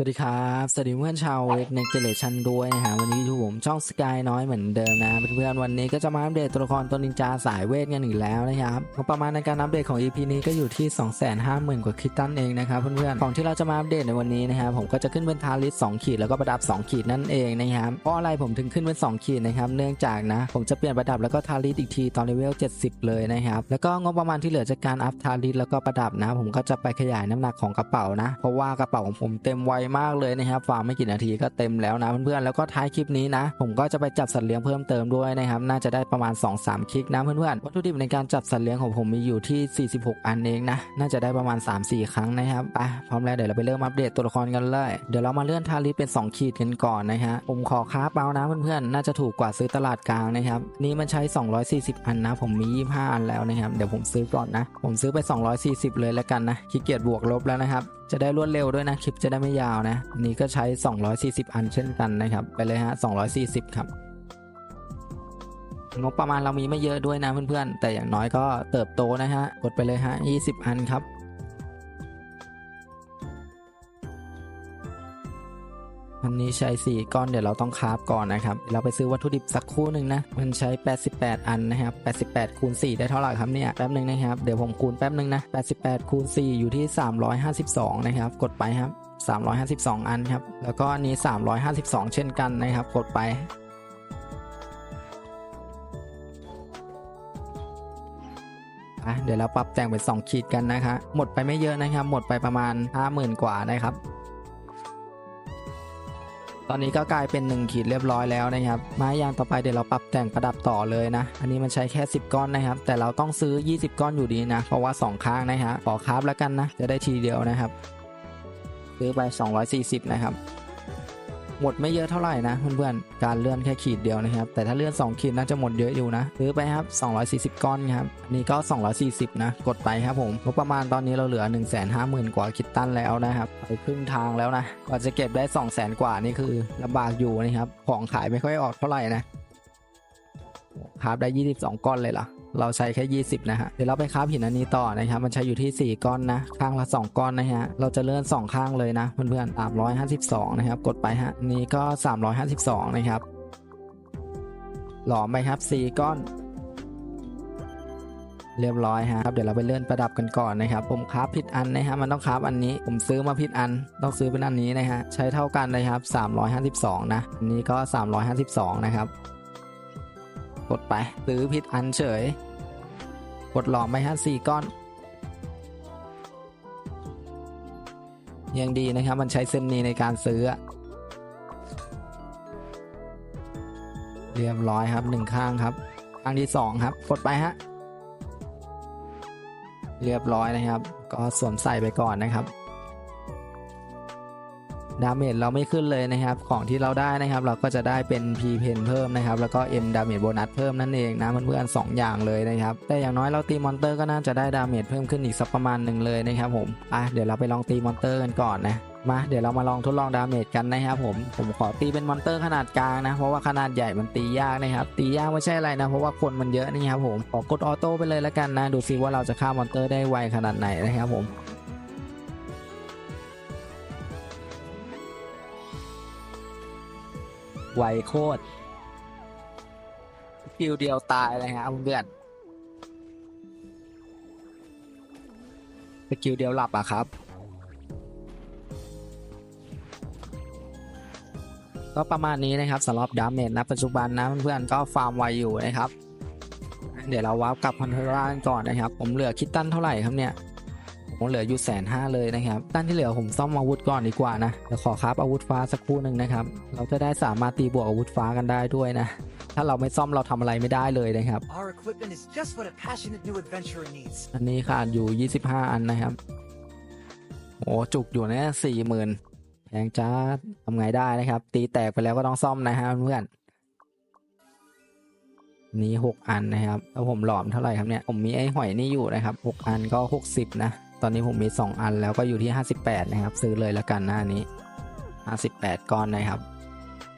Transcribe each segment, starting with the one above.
สวัสดีครับ สวัสดีเพื่อนชาวเวกเนกเจเลชันด้วยนะฮะวันนี้อยู่ผมช่องสกายน้อยเหมือนเดิมนะเพื่อนๆวันนี้ก็จะมาอัปเดตตัวละครตัวนินจาสายเวทกันอีกแล้วนะครับงบประมาณในการอัปเดตของ EP นี้ก็อยู่ที่ 250,000 กว่าคริสตันเองนะครับเพื่อนๆของที่เราจะมาอัปเดตในวันนี้นะครับผมก็จะขึ้นเป็นทาริส2ขีดแล้วก็ประดับ 2 ขีดนั่นเองนะครับเพราะอะไรผมถึงขึ้นเป็น 2 ขีดนะครับเนื่องจากนะผมจะเปลี่ยนประดับแล้วก็ทาริสอีกทีตอนเลเวล 70 เลยนะครับแล้วก็งบประมาณที่เหลือจากการอัพทาริสแล้วก็ประดับนะ ผมก็จะไปขยายน้ำหนักของกระเป๋านะเพราะว่ากระเป๋าของผมเต็มไวมากเลยนะครับฟาร์มไม่กี่นาทีก็เต็มแล้วนะเพื่อนๆแล้วก็ท้ายคลิปนี้นะ ผมก็จะไปจับสัตว์เลี้ยงเพิ่มเติมด้วยนะครับน่าจะได้ประมาณ 2-3 คลิกนะเพื่อนๆวัตถุดิบในการจับสัตว์เลี้ยงของผมมีอยู่ที่ 46 อันเองนะน่าจะได้ประมาณ 3-4 ครั้งนะครับไปพร้อมแล้วเดี๋ยวเราไปเริ่มอัปเดตตัวละครกันเลยเดี๋ยวเรามาเลื่อนทาริสเป็น 2 ขีดกันก่อนนะฮะผมขอค้าเปล่านะเพื่อนๆน่าจะถูกกว่าซื้อตลาดกลางนะครับนี่มันใช้ 240 อันนะ ผมมี 25 อันแล้วนะครับเดี๋ยวผมซื้อก่อนนะ ผมซื้อไป 240 เลยแล้วกันนะขี้เกียจบวกลบแล้วนะครับ จะได้รวดเร็วด้วยนะ คลิปจะได้ไม่ยาวนะนี่ก็ใช้ 240 อันเช่นกันนะครับ ไปเลยฮะ 240 ครับงบประมาณเรามีไม่เยอะด้วยนะเพื่อนๆ แต่อย่างน้อยก็เติบโตนะฮะ กดไปเลยฮะ 20 อันครับ อันนี้ใช้ 4 ก้อนเดี๋ยวเราต้องคาฟก่อนนะครับ เราไปซื้อวัตถุดิบสักคู่หนึ่งนะ มันใช้ 88 อันนะครับ 88คูณ4ได้เท่าไหร่ครับเนี่ย แป๊บหนึ่งนะครับ เดี๋ยวผมคูณแป๊บหนึ่งนะ 88คูณ4อยู่ที่ 352 นะครับ กดไปครับ 352 อันครับ แล้วก็อันนี้ 352 เช่นกันนะครับ กดไปอะเดี๋ยวเราปรับแต่งเป็น 2 ขีดกันนะคะ หมดไปไม่เยอะนะครับ หมดไปประมาณ 50,000 กว่านะครับ ตอนนี้ก็กลายเป็น 1 ขีดเรียบร้อยแล้วนะครับไม้ยางต่อไปเดี๋ยวเราปรับแต่งประดับต่อเลยนะ อันนี้มันใช้แค่ 10 ก้อนนะครับ แต่เราต้องซื้อ 20 ก้อนอยู่ดีนะ เพราะว่า 2 ข้างนะฮะขอคราฟแล้วกันนะ จะได้ทีเดียวนะครับ ซื้อไป 240 นะครับ หมดไม่เยอะเท่าไหร่นะเพื่อนๆ การเลื่อนแค่ขีดเดียวนะครับ แต่ถ้าเลื่อน 2 ขีดน่าจะหมดเยอะอยู่นะซื้อไปครับ 240 ก้อนครับอันนี้ก็ 240 นะ กดไปครับผมงบประมาณตอนนี้เราเหลือ 150,000 กว่าคิดตันแล้วนะครับ ไปครึ่งทางแล้วนะ กว่าจะเก็บได้ 200,000 กว่านี่คือลำบากอยู่นะครับ ของขายไม่ค่อยออกเท่าไหร่นะ คราฟได้ 22 ก้อนเลยเหรอ เราใช้แค่ 20 นะฮะ เดี๋ยวเราไปคราฟหินอันนี้ต่อนะครับ มันใช้อยู่ที่ 4 ก้อนนะ ข้างละ 2 ก้อนนะฮะ เราจะเลื่อน 2 ข้างเลยนะ เพื่อนๆ352 นะครับ กดไปฮะ นี่ก็ 352 นะครับ หลอมไปครับ 4 ก้อน เรียบร้อยฮะครับ เดี๋ยวเราไปเลื่อนประดับกันก่อนนะครับ ผมคราฟผิดอันนะฮะ มันต้องคราฟอันนี้ ผมซื้อมาผิดอัน ต้องซื้อเป็นอันนี้นะฮะ ใช้เท่ากันเลยครับ 352 นะ อันนี้ก็ 352 นะครับ กดไปซื้อผิดอันเฉย กดหลอมไปฮะสี่ก้อน ยังดีนะครับ มันใช้เส้นนี้ในการซื้อ เรียบร้อยครับหนึ่งข้างครับข้างที่สองครับ กดไปฮะ เรียบร้อยนะครับ ก็สวมใส่ไปก่อนนะครับ ดาเมจเราไม่ขึ้นเลยนะครับ ของที่เราได้นะครับ เราก็จะได้เป็น P เพนเพิ่มนะครับ แล้วก็ M ดาเมจโบนัสเพิ่มนั่นเองนะเพื่อนๆสองอย่างเลยนะครับ แต่อย่างน้อยเราตีมอนเตอร์ก็น่าจะได้ดาเมจเพิ่มขึ้นอีกสักประมาณหนึ่งเลยนะครับผมอะเดี๋ยวเราไปลองตีมอนเตอร์กันก่อนนะมาเดี๋ยวเรามาลองทดลองดาเมจกันนะครับผมผมขอตีเป็นมอนเตอร์ขนาดกลางนะเพราะว่าขนาดใหญ่มันตียากนะครับตียากไม่ใช่อะไรนะเพราะว่าคนมันเยอะนี่ครับผมขอกดออโต้ไปเลยแล้วกันนะ ดูซิว่าเราจะฆ่ามอนเตอร์ได้ไวขนาดไหนนะครับผม ไวโคตรสกิลเดียวตายเลยครับเพื่อนสกิลเดียวหลับอะครับ ก็ประมาณนี้นะครับสำหรับดาเมจนะปัจจุบันนะเพื่อนๆก็ฟาร์มไวอยู่นะครับ เดี๋ยวเราวาร์ปกลับพันธรากันก่อนนะครับ ผมเหลือคิดตั้นเท่าไหร่ครับเนี่ย ผมเหลืออยู่แสนห้าเลยนะครับตั้นที่เหลือผมซ่อมอาวุธก่อนดีกว่านะเดี๋ยวขอคราฟอาวุธฟ้าสักครู่หนึ่งนะครับ เราจะได้สามารถตีบวกอาวุธฟ้ากันได้ด้วยนะ ถ้าเราไม่ซ่อมเราทำอะไรไม่ได้เลยนะครับ Our equipment is just what a passionate new adventurer needs. อันนี้ขาดอยู่ 25 อันนะครับโอ้จุกอยู่นะสี่หมื่นแพงจ้าทำไงได้นะครับ ตีแตกไปแล้วก็ต้องซ่อมนะฮะเพื่อนนี้หกอันนะครับแล้วผมหลอมเท่าไหร่ครับเนี่ย ผมมีไอ้หอยนี่อยู่นะครับหกอันก็หกสิบนะ ตอนนี้ผมมีสองอันแล้วก็อยู่ที่ห้าสิบแปดนะครับ ซื้อเลยแล้วกันหน้านี้ห้าสิบแปดก้อนนะครับ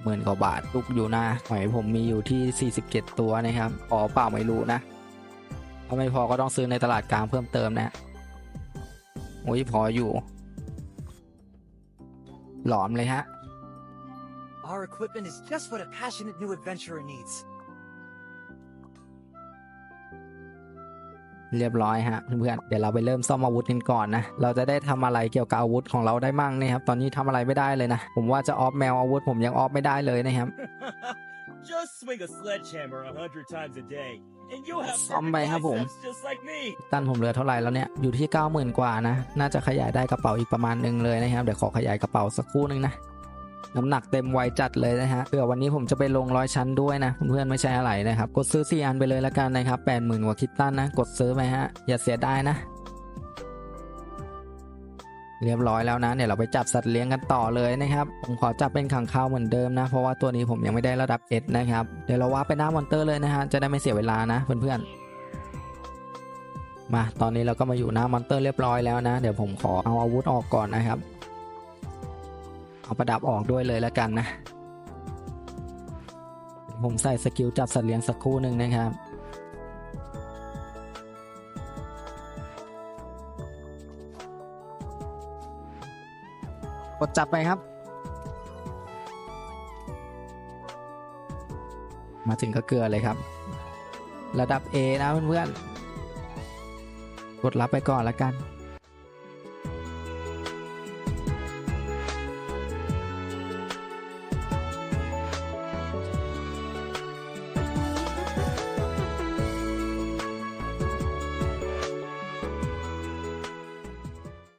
หมื่นกว่าบาทลุกอยู่นะหอยผมมีอยู่ที่สี่สิบเจ็ดตัวนะครับพอเปล่าไม่รู้นะถ้าไม่พอก็ต้องซื้อในตลาดกลางเพิ่มเติมนะโอ้ยพออยู่ หลอมเลยฮะ Our equipment is just what a passionate new adventurer needs. เรียบร้อยฮะเพื่อนๆเดี๋ยวเราไปเริ่มซ่อมอาวุธกันก่อนนะ เราจะได้ทำอะไรเกี่ยวกับอาวุธของเราได้มั่งนะครับ ตอนนี้ทำอะไรไม่ได้เลยนะ ผมว่าจะออฟแมวอาวุธผมยังออฟไม่ได้เลยนะครับ just swing a sledgehammer a hundred times a day, and you'll have ซ่อมไปครับผม biceps just like me. ตันผมเหลือเท่าไหร่แล้วเนี่ย อยู่ที่ 90,000 กว่านะ น่าจะขยายได้กระเป๋าอีกประมาณหนึ่งเลยนะครับ เดี๋ยวขอขยายกระเป๋าสักครู่หนึงนะ น้ำหนักเต็มไวจัดเลยนะฮะเผื่อวันนี้ผมจะไปลงร้อยชั้นด้วยนะเพื่อนๆไม่ใช่อะไรนะครับ กดซื้อ 4 อันไปเลยละกันนะครับ80,000กว่าคิดตันนะ กดซื้อไปฮะ อย่าเสียดายนะ เรียบร้อยแล้วนะเดี๋ยวเราไปจับสัตว์เลี้ยงกันต่อเลยนะครับ ผมขอจับเป็นขังข้าวเหมือนเดิมนะ เพราะว่าตัวนี้ผมยังไม่ได้ระดับเอนะครับเดี๋ยวเราว่าไปหน้ามอนเตอร์เลยนะฮะจะได้ไม่เสียเวลานะเพื่อนๆมาตอนนี้เราก็มาอยู่หน้ามอนเตอร์เรียบร้อยแล้วนะ เดี๋ยวผมขอเอาอาวุธออกก่อนนะครับ เอาประดับออกด้วยเลยแล้วกันนะ ผมใส่สกิลจับสัตว์เลี้ยงสักครู่หนึ่งนะครับกดจับไปครับ มาถึงก็เกลือเลยครับ ระดับ A นะเพื่อนๆกดรับไปก่อนและกัน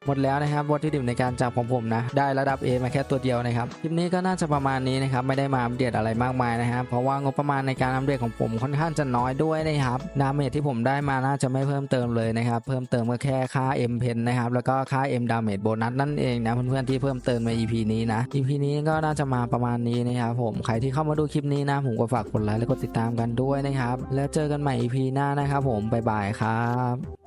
หมดแล้วนะครับวัตถุดิบในการจับของผมนะ ได้ระดับ A มาแค่ตัวเดียวนะครับคลิปนี้ก็น่าจะประมาณนี้นะครับไม่ได้มาอัปเดตอะไรมากมายนะครับเพราะว่างบประมาณในการอัปเดตของผมค่อนข้างจะน้อยด้วยนะครับดาเมจที่ผมได้มาน่าจะไม่เพิ่มเติมเลยนะครับเพิ่มเติมก็แค่ค่า M pen นะครับแล้วก็ค่า M damage โบนัสนั่นเองนะเพื่อนๆที่เพิ่มเติมใน EP นี้นะ EP นี้ก็น่าจะมาประมาณนี้นะครับผมใครที่เข้ามาดูคลิปนี้นะผมก็ฝากกดไลค์และกดติดตามกันด้วยนะครับแล้วเจอกันใหม่ EP หน้านะครับผมบ๊ายบายครับ